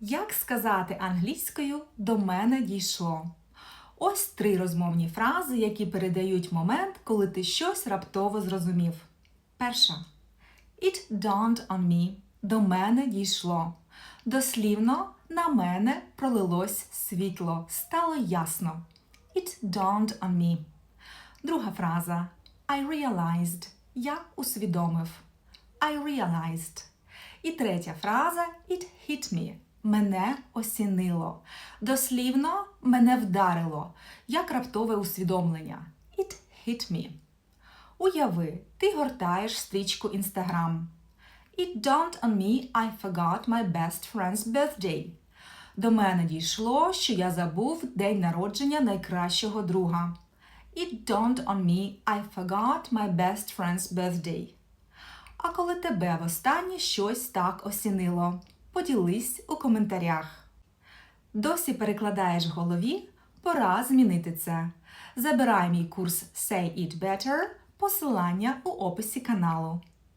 Як сказати англійською до мене дійшло? Ось три розмовні фрази, які передають момент, коли ти щось раптово зрозумів. Перша. It dawned on me. До мене дійшло. Дослівно на мене пролилось світло. Стало ясно. It dawned on me. Друга фраза. I realized. Я усвідомив. I realized. І третя фраза It hit me. Мене осінило. Дослівно мене вдарило. Як раптове усвідомлення. It hit me. Уяви, ти гортаєш стрічку Instagram. It dawned on me I forgot my best friend's birthday. До мене дійшло, що я забув день народження найкращого друга. It dawned on me I forgot my best friend's birthday. А коли тебе востаннє щось так осінило, поділись у коментарях. Досі перекладаєш голові? Пора змінити це. Забирай мій курс Say It Better, посилання у описі каналу.